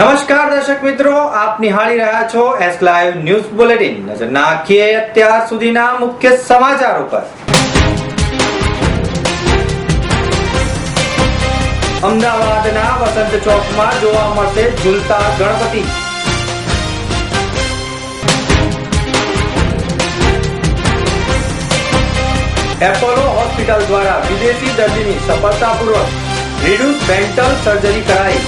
નમસ્કાર દર્શક મિત્રો, આપ નિહાળી રહ્યા છો એસ લાઈવ ન્યૂઝ બુલેટિન નજર નાખીએ અત્યાર સુધીના મુખ્ય સમાચારો પર અમદાવાદના વસંત ચોકમાં જોવા મળશે ઝૂલતા ગણપતિ. એપોલો હોસ્પિટલ દ્વારા વિદેશી દર્દીની સફળતાપૂર્વક રિડ્યુસ મેન્ટલ સર્જરી કરાઈ.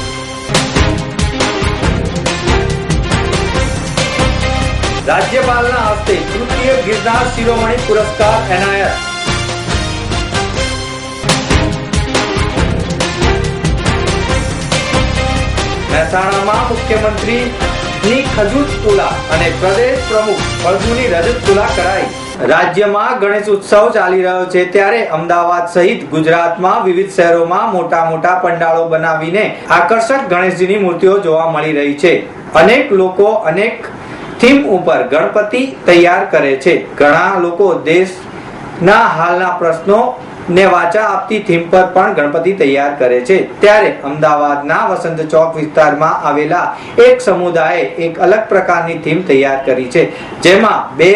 રાજ્યપાલના હસ્તે તૃતીય ગિરનાર શિરોમણી પુરસ્કાર એનાયત. મહેસાણામાં મુખ્યમંત્રીની ખજૂત તુલા અને પ્રદેશ પ્રમુખ ફળદુની રજત તુલા કરાઈ. રાજ્યમાં ગણેશ ઉત્સવ ચાલી રહ્યો છે ત્યારે અમદાવાદ સહિત ગુજરાતમાં વિવિધ શહેરોમાં મોટા મોટા પંડાળો બનાવીને આકર્ષક ગણેશજીની મૂર્તિઓ જોવા મળી રહી છે. અનેક લોકો અનેક થીમ ઉપર ગણપતિ તૈયાર કરે છે. ઘણા લોકો દેશના હાલના પ્રશ્નો ને વાચા આપતી થીમ પર પણ ગણપતિ તૈયાર કરે છે. ત્યારે અમદાવાદના વસંત ચોક વિસ્તારમાં આવેલા એક સમુદાયે એક અલગ પ્રકારની થીમ તૈયાર કરી છે, જેમાં બે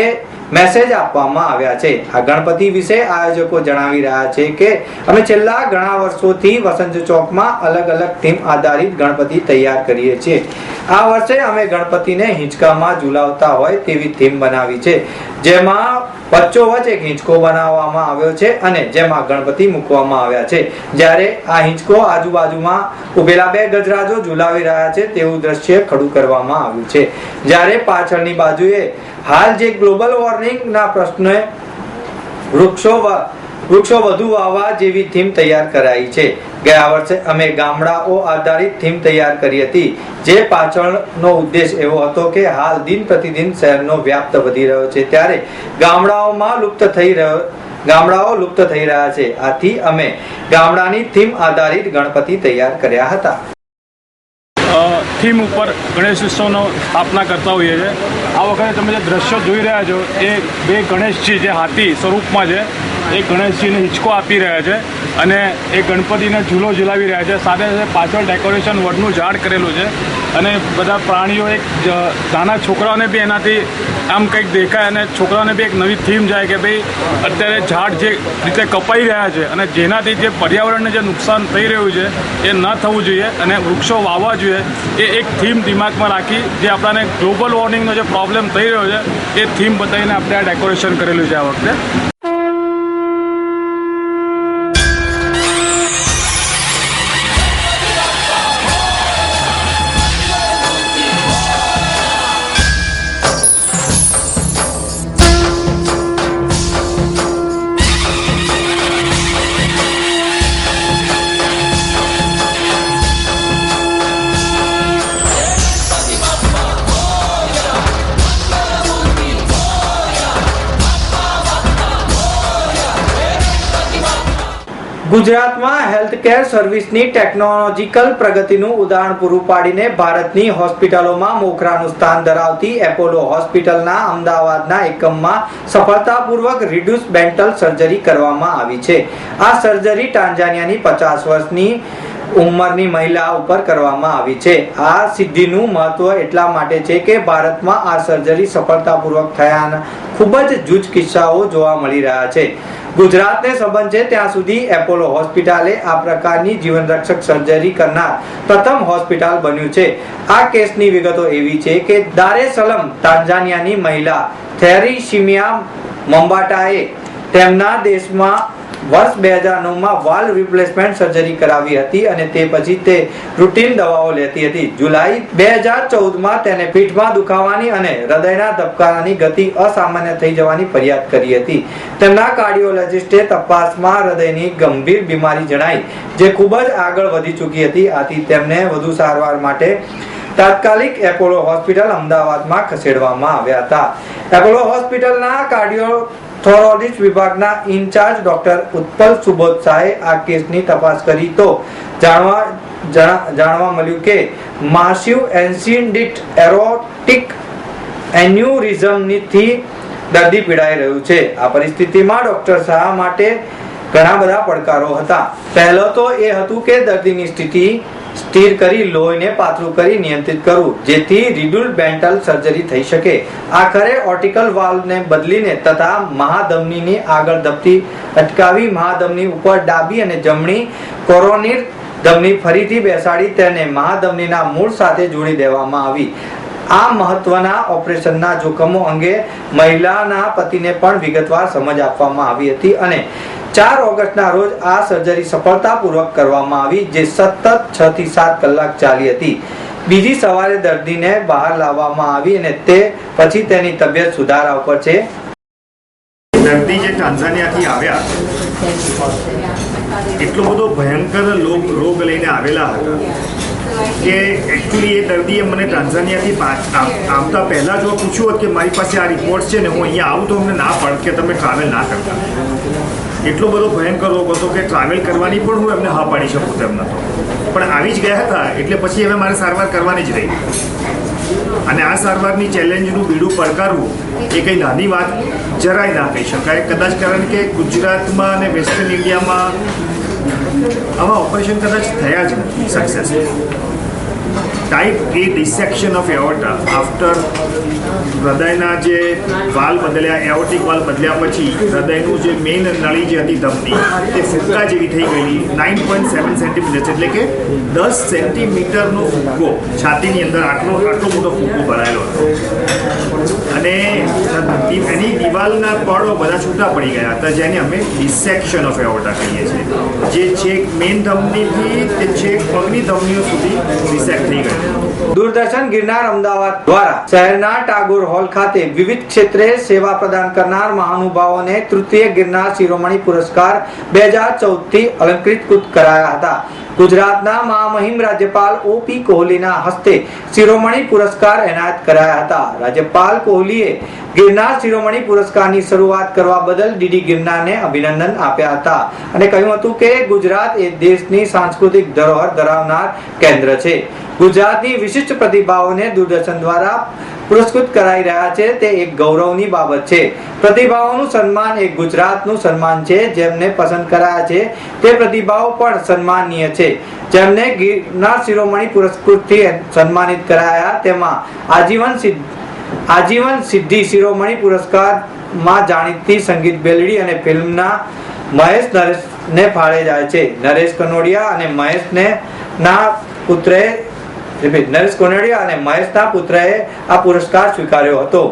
મેસેજ આપવામાં આવ્યા છે. આ ગણપતિ વિશે આયોજકો જણાવી રહ્યા છે કે, અમે છેલ્લા ઘણા વર્ષોથી વસંત ચોકમાં અલગ અલગ થીમ આધારિત ગણપતિ તૈયાર કરીએ છીએ. આ વર્ષે અમે ગણપતિને હિંચકામાં ઝુલાવતા હોય તેવી થીમ બનાવી છે. જેમાં વચ્ચોવચ એક હિંચકો બનાવવામાં આવ્યો છે અને જેમાં ગણપતિ મૂકવામાં આવ્યા છે. જ્યારે આ હિંચકો આજુબાજુમાં ઉભેલા બે ગજરાજો ઝુલાવી રહ્યા છે તેવું દ્રશ્ય ખડું કરવામાં આવ્યું છે. જ્યારે પાછળની બાજુએ હાલ જે ગ્લોબલ વોર્મિંગના પ્રશ્ને વૃક્ષો વૃક્ષો વધુ વાવવા જેવી થીમ તૈયાર કરાઈ છે. ગયા વર્ષે અમે ગામડાઓ આધારિત થીમ તૈયાર કરી હતી. જે પાછળનો ઉદ્દેશ એવો હતો કે હાલ દિન પ્રતિદિન શહેરનો વ્યાપ્ત વધી રહ્યો છે. ત્યારે ગામડાઓમાં લુપ્ત થઈ રહ્યો, ગામડાઓ લુપ્ત થઈ રહ્યા છે. આથી અમે ગામડાની થીમ આધારિત ગણપતિ તૈયાર કર્યા હતા. થીમ ઉપર ગણેશ ઉત્સવનો સ્થાપના કરતા હોઈએ છીએ. આ વખતે તમે જે દ્રશ્યો જોઈ રહ્યા છો, એ બે ગણેશજી જે હાથી સ્વરૂપમાં છે એ ગણેશજીને હિંચકો આપી રહ્યા છે અને એ ગણપતિને ઝૂલો ઝુલાવી રહ્યા છે. સાથે સાથે પાછળ ડેકોરેશન વડનું ઝાડ કરેલું છે અને બધા પ્રાણીઓ એક નાના છોકરાઓને બી એનાથી આમ કંઈક દેખાય અને છોકરાઓને બી એક નવી થીમ જાય કે ભાઈ અત્યારે ઝાડ જે રીતે કપાઈ રહ્યા છે અને જેનાથી જે પર્યાવરણને જે નુકસાન થઈ રહ્યું છે એ ન થવું જોઈએ અને વૃક્ષો વાવવા જોઈએ એ એક થીમ દિમાગમાં રાખી જે આપણાને ગ્લોબલ વોર્મિંગનો જે પ્રોબ્લેમ થઈ રહ્યો છે એ થીમ બતાવીને આપણે આ ડેકોરેશન કરેલું છે આ વખતે. ગુજરાતમાં હેલ્થકેર સર્વિસની ટેકનોલોજીકલ પ્રગતિનું ઉદાહરણ પૂરું પાડીને ભારતની હોસ્પિટલોમાં મોખરાનું સ્થાન ધરાવતી એપોલો હોસ્પિટલના અમદાવાદના એકમમાં સફળતાપૂર્વક રિડ્યુસ બેન્ટલ સર્જરી કરવામાં આવી છે. આ સર્જરી ટાંજાનિયાની પચાસ વર્ષની ઉંમરની મહિલા ઉપર કરવામાં આવી છે. આ સિદ્ધિનું મહત્વ એટલા માટે છે કે ભારતમાં આ સર્જરી સફળતાપૂર્વક થયાના ખૂબ જ જૂજ કિસ્સાઓ જોવા મળી રહ્યા છે. ગુજરાતને સંબંધ છે, ત્યાં સુધી એપોલો હોસ્પિટલે આ પ્રકારની જીવનરક્ષક સર્જરી કરનાર પ્રથમ હોસ્પિટલ બન્યું છે. આ કેસની વિગતો એવી છે કે દારે સલમ તાંજાનિયાની મહિલા થેરીશિમિયા મંબાટાએ તેમના દેશમાં વર્ષ બે હજાર નવમાં વાલ રિપ્લેસમેન્ટ સર્જરી કરાવી હતી અને તે પછી તે રૂટીન દવાઓ લેતી હતી. જુલાઈ બે હજાર ચૌદમાં તેને પીઠમાં દુખાવાની અને હૃદયના ધબકારાની ગતિ અસામાન્ય થઈ જવાની ફરિયાદ કરી હતી. તેમના કાર્ડિયોલોજિસ્ટે તપાસમાં હૃદયની ગંભીર બીમારી જણાઈ, જે ખૂબ જ આગળ વધી ચૂકી હતી. આથી તેમને વધુ સારવાર માટે તાત્કાલિક એપોલો હોસ્પિટલ અમદાવાદમાં ખસેડવામાં આવ્યા હતા. એપોલો હોસ્પિટલના કાર્ડિયોથોરોલોજીસ્ટ વિભાગના ઇન્ચાર્જ ડોક્ટર ઉત્પલ સુબોધ શાહે આ કેસની તપાસ કરી તો જાણવા જાણવા મળ્યું કે માસિવ એન્સિન્ડિટ એરોટિક એન્યુરિઝમથી દર્દી પીડાઈ રહ્યું છે. આ પરિસ્થિતિમાં ડોક્ટર શાહ માટે ઘણા બધા પડકારો હતા. પહેલો તો એ હતું કે દર્દીની સ્થિતિ સ્થિર કરી લોહીને પાતળું કરી નિયંત્રિત કરવું, જેથી રિડ્યુલ બેન્ટલ સર્જરી થઈ શકે. આખરે ઓર્ટિકલ વાલ્વને બદલીને તથા મહાધમનીની આગળ ધપતી અટકાવી મહાધમની ઉપર ડાબી અને જમણી કોરોનિર ધમની ફરીથી બેસાડી તેને મહાધમનીના મૂળ સાથે જોડી દેવામાં આવી. આ મહત્વના ઓપરેશનના જોખમો અંગે મહિલાના પતિને પણ વિગતવાર સમજ આપવામાં આવી હતી અને ચાર ઓગસ્ટના રોજ આ સર્જરી સફળતાપૂર્વક કરવામાં આવી, જે સતત છ થી સાત કલાક ચાલી હતી. બીજી સવારે દર્દીને બહાર લાવવામાં આવી અને તે પછી તેની તબિયત સુધારા ઉપર છે. દર્દી જે ટાન્ઝાનિયાથી આવ્યા, એટલો બધો ભયંકર રોગ લઈને આવેલા હતા કે એકચ્યુઅલી એ દર્દીએ મને ટાન્ઝાનિયાથી આવતા પહેલાં જો પૂછ્યું હોત કે મારી પાસે આ રિપોર્ટ છે ને હું અહીંયા આવું તો અમને ના પડત કે તમે ટ્રાવેલ ના કરતા. એટલો બધો ભયંકર રોગ હતો કે ટ્રાવેલ કરવાની પણ હું એમને હા પાડી શકું તેમ નતો પણ આવી જ ગયા હતા એટલે પછી હવે મારે સારવાર કરવાની જ રહી. અને આ સારવારની ચેલેન્જનું બીડું પડકારવું એ કંઈ નાની વાત જરાય ના કહી શકાય. કદાચ કારણ કે ગુજરાતમાં અને વેસ્ટર્ન ઇન્ડિયામાં આવા ઓપરેશન કદાચ થયા જ નથી. Success type A dissection of aorta after હૃદયના જે વાલ બદલ્યા એઓર્ટિક વાલ બદલ્યા પછી હૃદયનું જે મેઇન નળી જે હતી ધમની, તે ફૂક્કા જેવી થઈ ગયેલી નાઇન પોઈન્ટ સેવન સેન્ટીમીટર એટલે કે દસ સેન્ટીમીટરનો ફૂકો. છાતીની અંદર આટલો આટલો મોટો ફૂક્કો ભરાયેલો હતો. અને એની દિવાલના પળો બધા છૂટા પડી ગયા હતા, જેને અમે ડિસેક્શન ઓફ એઓર્ટા કહીએ છીએ. જે છેક મેઇન ધમનીથી તે છેક પગની ધમનીઓ સુધી ડિસેક્ટ થઈ ગઈ. Wow. દૂરદર્શન ગિરનાર અમદાવાદ દ્વારા શહેરના ટાગોર હોલ ખાતે વિવિધ ક્ષેત્રે સેવા પ્રદાન કરનાર મહાનુભાવોને તૃતીય ગિરનાર શિરોમણી પુરસ્કાર બે હજાર ચૌદથી અલંકૃત કરાયા હતા. ગુજરાતના મહામહિમ રાજ્યપાલ ઓપી કોહલીના હસ્તે શિરોમણી પુરસ્કાર એનાયત કરાયા હતા. રાજ્યપાલ કોહલીએ ગિરનાર શિરોમણી પુરસ્કારની શરૂઆત કરવા બદલ ડીડી ગિરનારને અભિનંદન આપ્યા હતા અને કહ્યું હતું કે ગુજરાત એ દેશની સાંસ્કૃતિક ધરોહર ધરાવનાર કેન્દ્ર છે. ગુજરાતની વિશિષ્ટ પ્રતિભાઓને દૂરદર્શન દ્વારા પુરસ્કૃત કરાઈ રહ્યા છે. તે એક ગૌરવની બાબત છે. પ્રતિભાઓનું સન્માન એ ગુજરાતનું સન્માન છે, જેમને પસંદ કરાયા છે. તે પ્રતિભાઓ પણ સન્માનીય છે. જેમને ગિરનાર શિરોમણી પુરસ્કૃતથી સન્માનિત કરાયા. તેમાં આજીવન સિદ્ધ, આજીવન સિદ્ધિ શિરોમણી પુરસ્કારમાં જાણીતી સંગીત બેલડી અને ફિલ્મના મહેશ નરેશને ફાળે જાય છે. નરેશ કનોડિયા અને મહેશને ના રિપીટ નરેશ કોનેડિયા અને મહેશના પુત્રએ આ પુરસ્કાર સ્વીકાર્યો હતો.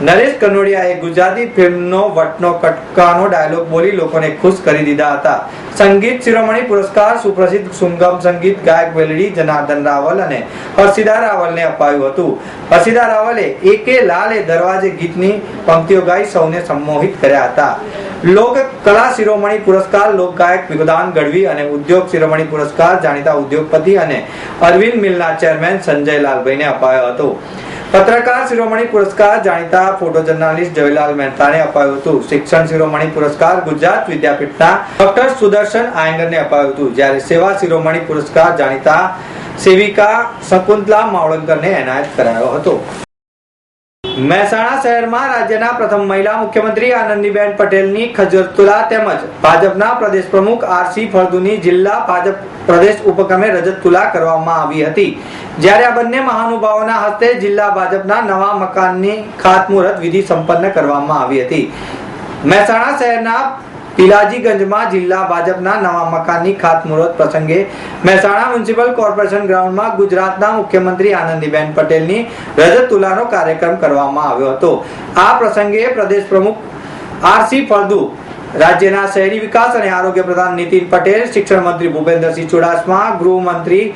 નરેશ કનોડિયાએ ગુજરાતી ફિલ્મનો વટનો કટકાનો ડાયલોગ બોલી લોકોને ખુશ કરી દીધા હતા. સંગીત શિરોમણી પુરસ્કાર સુપ્રસિદ્ધ સુંગમ સંગીત ગાયક વેલડી, જનાર્દન રાવલ અને હર્ષિદા રાવલને અપાયું હતું. હર્ષિદા રાવલે એકે લાલે દરવાજે ગીતની પંક્તિઓ ગાઈ સૌને સંમોહિત કર્યા હતા. લોક કલા શિરોમણી પુરસ્કાર લોક ગાયક વિગદાન ગઢવી અને ઉદ્યોગ શિરોમણી પુરસ્કાર જાણીતા ઉદ્યોગપતિ અને અરવિંદ મિલના ચેરમેન સંજય લાલભાઈને અપાયો હતો. પત્રકાર શિરોમણી પુરસ્કાર જાણીતા ફોટો જર્નાલિસ્ટ જયલાલ મહેતાને અપાયું હતું. શિક્ષણ શિરોમણી પુરસ્કાર ગુજરાત વિદ્યાપીઠના ડોક્ટર સુદર્શન આયંગરને અપાયું હતું. જ્યારે સેવા શિરોમણી પુરસ્કાર જાણીતા સેવિકા શકુંતલા માવળંકરને એનાયત કરાયો હતો. મહેસાણા શહેરમાં રાજ્યના પ્રથમ મહિલા મુખ્યમંત્રી આનંદીબેન પટેલની ખજરતુલા તેમજ ભાજપના પ્રદેશ પ્રમુખ આરસી ફળદુની જિલ્લા ભાજપ પ્રદેશ ઉપક્રમે રજત તુલા કરવામાં આવી હતી. જ્યારે આ બંને મહાનુભાવોના હસ્તે જિલ્લા ભાજપના નવા મકાનની ખાતમુહૂર્ત વિધિ સંપન્ન કરવામાં આવી હતી. મહેસાણા શહેરના પિલાજીગંજમાં જિલ્લા ભાજપના નવા મકાનની ખાતમુહૂર્ત પ્રસંગે મહેસાણા મ્યુનિસિપલ કોર્પોરેશન ગ્રાઉન્ડમાં ગુજરાતના મુખ્યમંત્રી આનંદીબેન પટેલની રજત તુલાનો કાર્યક્રમ કરવામાં આવ્યો હતો. આ પ્રસંગે પ્રદેશ પ્રમુખ આરસી ફળદુ, રાજ્યના શહેરી વિકાસ અને આરોગ્ય પ્રધાન નીતિન પટેલ, શિક્ષણ મંત્રી ભૂપેન્દ્રસિંહ ચુડાસમા, ગૃહમંત્રી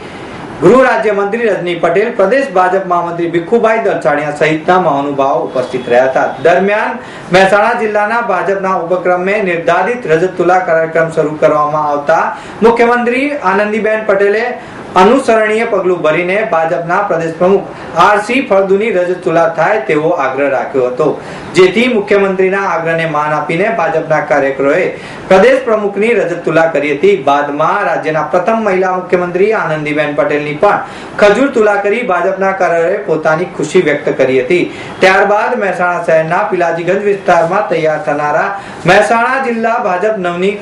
ગૃહ રાજ્યમંત્રી રજની પટેલ, પ્રદેશ ભાજપ મહામંત્રી ભીખુભાઈ દલસાણિયા સહિતના મહાનુભાવો ઉપસ્થિત રહ્યા હતા. દરમિયાન મહેસાણા જિલ્લાના ભાજપના ઉપક્રમે નિર્ધારિત રજત તુલા કાર્યક્રમ શરૂ કરવામાં આવતા મુખ્યમંત્રી આનંદીબેન પટેલે અનુસરણીય પગલું ભરીને ભાજપના પ્રદેશ પ્રમુખ આરસી ફળદુની રજત તુલા થાય તેવો આગ્રહ રાખ્યો હતો. જેથી મુખ્યમંત્રીના આગ્રહને માન આપીને ભાજપના કાર્યકરોએ પ્રદેશ પ્રમુખની રજત તુલા કરી હતી. બાદમાં રાજ્યના પ્રથમ મહિલા મુખ્યમંત્રી આનંદીબેન પટેલની પણ ખજૂર તુલા કરી ભાજપના કાર્યકરોએ પોતાની ખુશી વ્યક્ત કરી હતી. ત્યારબાદ મહેસાણા શહેરના પિલાજીગંજ વિસ્તારમાં તૈયાર થનારા મહેસાણા જિલ્લા ભાજપ નવની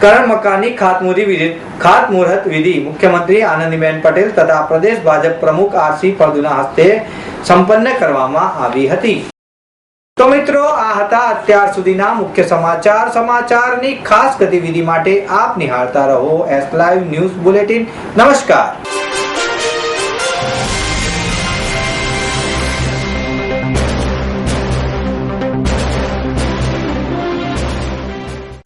કરણ મકાનની ખાતમુહૂર્ત ખાતમુહૂર્ત વિધિ. મુખ્યમંત્રી આનંદીબેન પટેલ તથા પ્રદેશ ભાજપ પ્રમુખ આરસી ફળદુના હસ્તે સંપન્ન કરવામાં આવી હતી. તો મિત્રો, આ હતા અત્યાર સુધીના મુખ્ય સમાચાર. સમાચારની ખાસ ગતિવિધિ માટે આપ નિહાળતા રહો. S live news bulletin. નમસ્કાર.